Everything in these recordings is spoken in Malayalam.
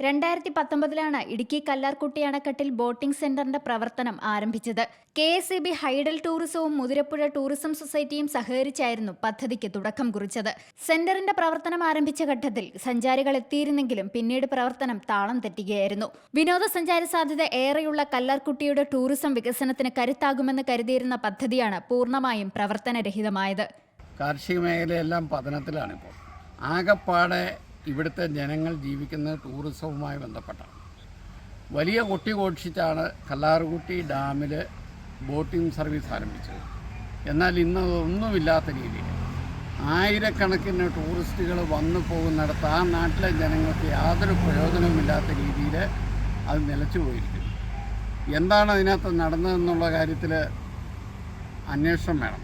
രണ്ടായിരത്തി പത്തൊമ്പതിലാണ് ഇടുക്കി കല്ലാർകുട്ടി അണക്കെട്ടിൽ ബോട്ടിംഗ് സെന്ററിന്റെ പ്രവർത്തനം ആരംഭിച്ചത്. K S E B hydel ടൂറിസവും Muthirapuzha tourism സൊസൈറ്റിയും സഹകരിച്ചായിരുന്നു പദ്ധതിക്ക് തുടക്കം കുറിച്ചത്. സെന്ററിന്റെ പ്രവർത്തനം ആരംഭിച്ച ഘട്ടത്തിൽ സഞ്ചാരികൾ എത്തിയിരുന്നെങ്കിലും പിന്നീട് പ്രവർത്തനം താളം തെറ്റുകയായിരുന്നു. വിനോദസഞ്ചാര സാധ്യത ഏറെയുള്ള കല്ലാർകുട്ടിയുടെ ടൂറിസം വികസനത്തിന് കരുത്താകുമെന്ന് കരുതിയിരുന്ന പദ്ധതിയാണ് പൂർണമായും പ്രവർത്തനരഹിതമായത്. കാർഷിക മേഖലയെല്ലാം പതനത്തിലാണിപ്പോൾ. ആകപ്പാടെ ഇവിടുത്തെ ജനങ്ങൾ ജീവിക്കുന്നത് ടൂറിസവുമായി ബന്ധപ്പെട്ടാണ് വലിയ കൊട്ടി ഘോഷിച്ചാണ് കല്ലാറുകുട്ടി ഡാമിൽ ബോട്ടിംഗ് സർവീസ് ആരംഭിച്ചത്. എന്നാൽ ഇന്ന് ഒന്നുമില്ലാത്ത രീതിയിൽ ആയിരക്കണക്കിന് ടൂറിസ്റ്റുകൾ വന്നു പോകുന്നിടത്ത് ആ നാട്ടിലെ ജനങ്ങൾക്ക് യാതൊരു പ്രയോജനവുമില്ലാത്ത രീതിയിൽ അത് നിലച്ചു പോയിരിക്കുന്നു. എന്താണ് അതിനകത്ത് നടന്നതെന്നുള്ള കാര്യത്തിൽ അന്വേഷണം വേണം.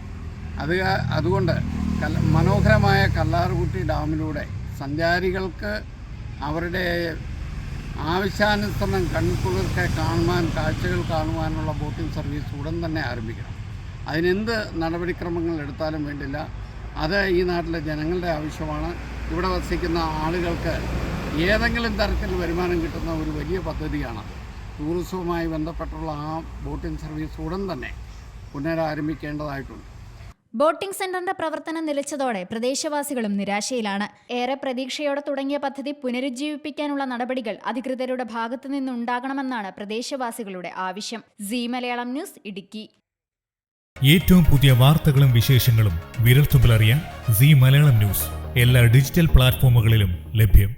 അത് അതുകൊണ്ട് മനോഹരമായ കല്ലാറുകുട്ടി ഡാമിലൂടെ സഞ്ചാരികൾക്ക് അവരുടെ ആവശ്യാനുസരണം കൺകുളിർക്കെ കാണുവാൻ കാഴ്ചകൾ കാണുവാനുള്ള ബോട്ടിംഗ് സർവീസ് ഉടൻ തന്നെ ആരംഭിക്കണം. അതിനെന്ത് നടപടിക്രമങ്ങൾ എടുത്താലും വേണ്ടില്ല. അത് ഈ നാട്ടിലെ ജനങ്ങളുടെ ആവശ്യമാണ്. ഇവിടെ വസിക്കുന്ന ആളുകൾക്ക് ഏതെങ്കിലും തരത്തിൽ വരുമാനം കിട്ടുന്ന ഒരു വലിയ പദ്ധതിയാണ് ടൂറിസവുമായി ബന്ധപ്പെട്ടുള്ള ആ ബോട്ടിംഗ് സർവീസ് ഉടൻ തന്നെ പുനരാരംഭിക്കേണ്ടതായിട്ടുണ്ട്. ബോട്ടിംഗ് സെന്ററിന്റെ പ്രവർത്തനം നിലച്ചതോടെ പ്രദേശവാസികളും നിരാശയിലാണ്. ഏറെ പ്രതീക്ഷയോടെ തുടങ്ങിയ പദ്ധതി പുനരുജ്ജീവിപ്പിക്കാനുള്ള നടപടികൾ അധികൃതരുടെ ഭാഗത്തു നിന്നുണ്ടാകണമെന്നാണ് പ്രദേശവാസികളുടെ ആവശ്യം. C Malayalam news Idukki. ഏറ്റവും പുതിയ വാർത്തകളും വിശേഷങ്ങളും വിരൽത്തുമ്പിൽ അറിയാൻ സി മലയാളം ന്യൂസ് എല്ലാ ഡിജിറ്റൽ പ്ലാറ്റ്ഫോമുകളിലും ലഭ്യം.